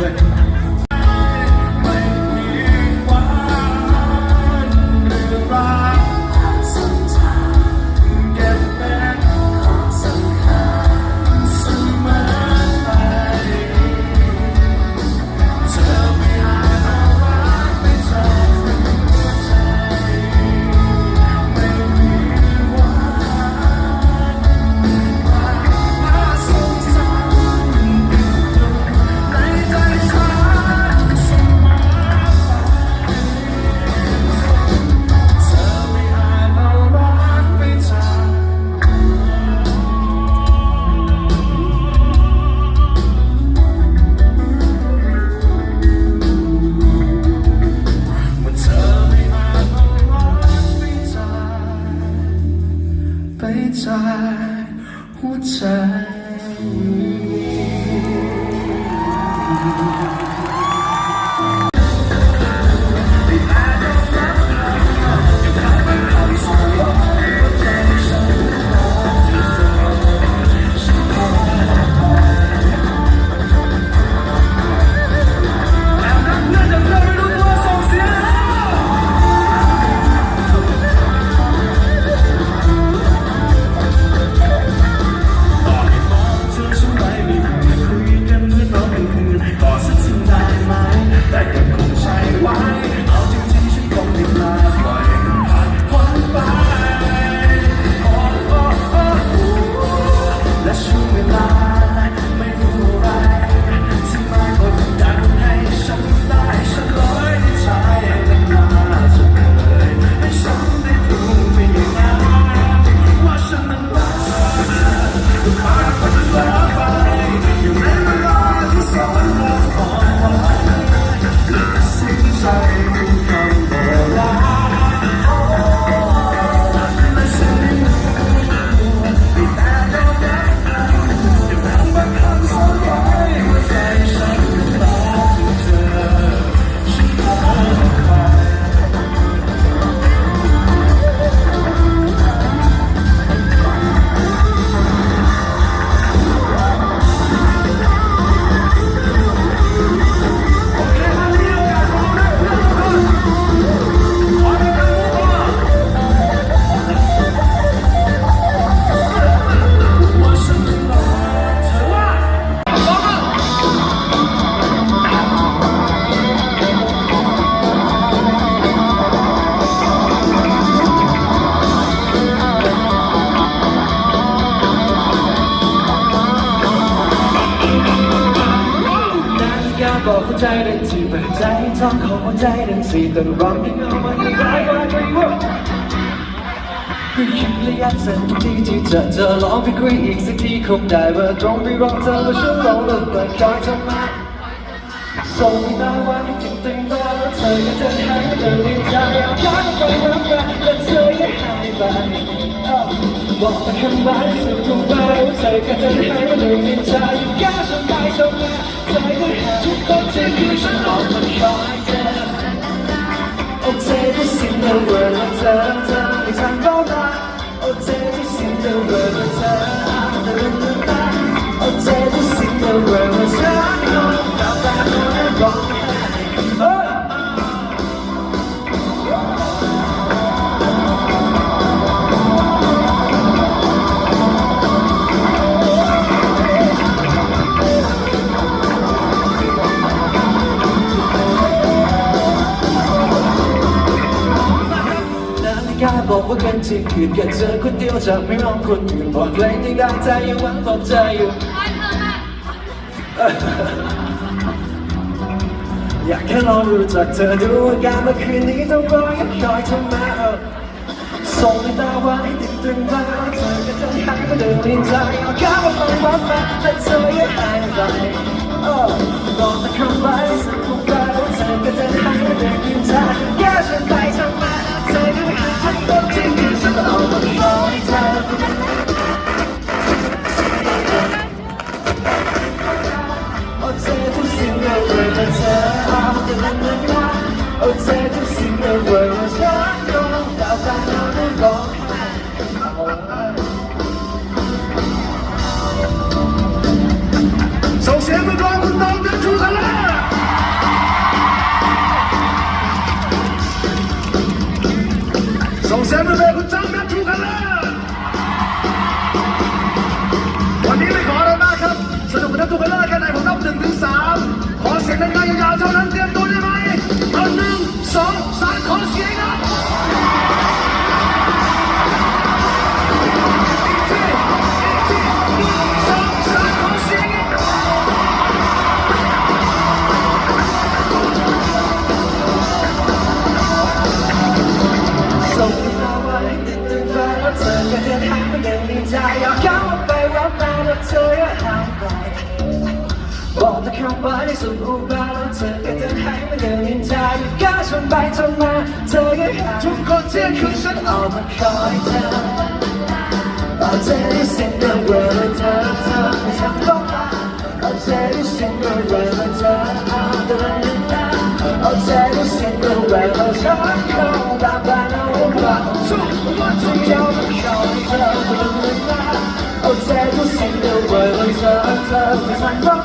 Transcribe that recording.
ข 在我在 ดังสี่ต้องร้องให้เงามันยังไงว่าใจว่าก็คิดและยากสั่นทุกทีที่จอเธอลองไปคุยอีกสักทีคงได้ว่าตรงไปบอกเธอว่าฉันลองเลิกเปิดคอยเธอมาส่งตาวันที่จิตตึงมาแล้วเธอก็จะหายเดินในใจเอาย้อนไปรับมาแล้วเธอก็หายไปบอกมาคำว่าสุดกูไปเธอก็จะหายเดินในใจย้อนฉันไปส่งมาเธอก็หายทุกคนที่คือฉัน บอกว่ากันที่คืนแค่เธอคนเดียวจะไม่มองคนอื่นบอกเพลงที่ดังใจยังหวังปลอบใจอยู่ อยากแค่ลองรู้จักเธอดูการเมื่อคืนนี้ต้องรอให้คอยเธอมเอาส่งให้ตาไว้ติดตึงมาเธอก็จะหายไปเดินในใจเอาข้าวมาฟังมาแต่เธอยังหายไปเออบอแต่คำไว้สักคำไปแล้วเธอก็จะหายไปเดินในใจแค่ฉันไปทำไมเธอก็หายทั้ง Oh, see the way. ขอเสียงหน่องสามขอเสียงอีกส่งตาไว้ติดตึงมาแล้วเธอก็จะหายไปเดินในใจเอาเข้าไปรับมาแล้วเธอก็หายไปบอกแต่คำว่าที่สุดอุบาแล้วเธอก็จะหายไปเดินในใจก้าวนไปชนมาเธอก็หาย ทุกคนเที่ยงคืนฉันออกมาคอยเธอเอาเธอที่สิ้นเดือนเวลาเธอเธอไม่ทำก็มาเอาเธอที่สิ้นเดือนเวลาเธอเอาเดินหน้าเอาเธอที่สิ้นเดือนเวลาฉันคงรับบ้านเอาไว้สู้วันทุที่กอย่างเอามาคอยเธอเดินหน้าเอาเธอที่สิ้นเดือนเวลาเธอเธอไม่ทำก็มาเอาเธอ